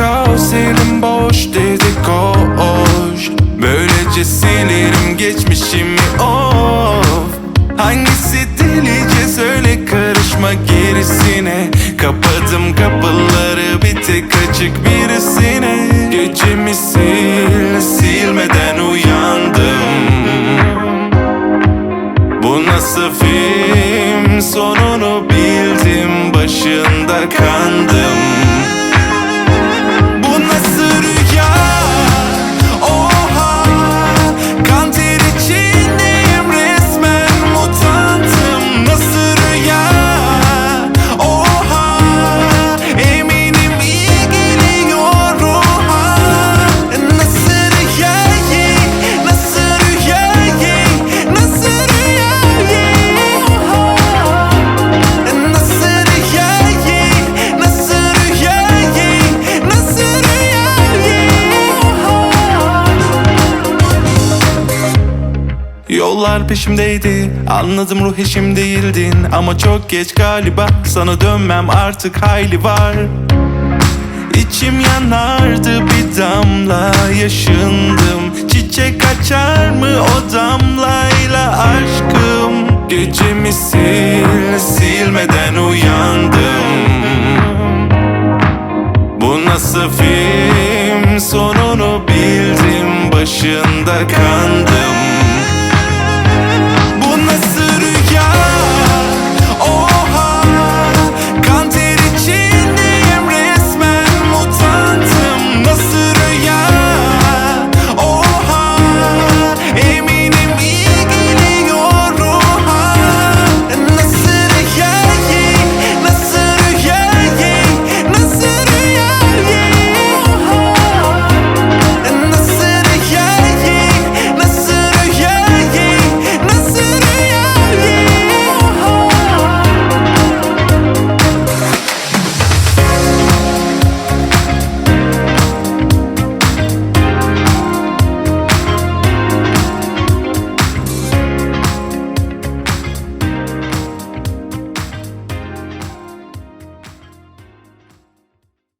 kaos elim boş dedik dedikoş Böylece silerim geçmişimi of. Hangisi delice söyle karışma gerisine. Kapadım kapıları bir tek açık birisine. Gecemi sil silmeden uyandım. Bu nasıl film? Sonunu bildim Başında kandım. Yollar peşimdeydi Anladım ruh eşim değildin. Ama çok geç galiba Sana dönmem artık hayli var. İçim yanardı bir damla yaşındım. Çiçek açar mı o damlayla aşkım? Gecemi sil silmeden uyandım. Bu nasıl film? Sonunu bildim başında kandım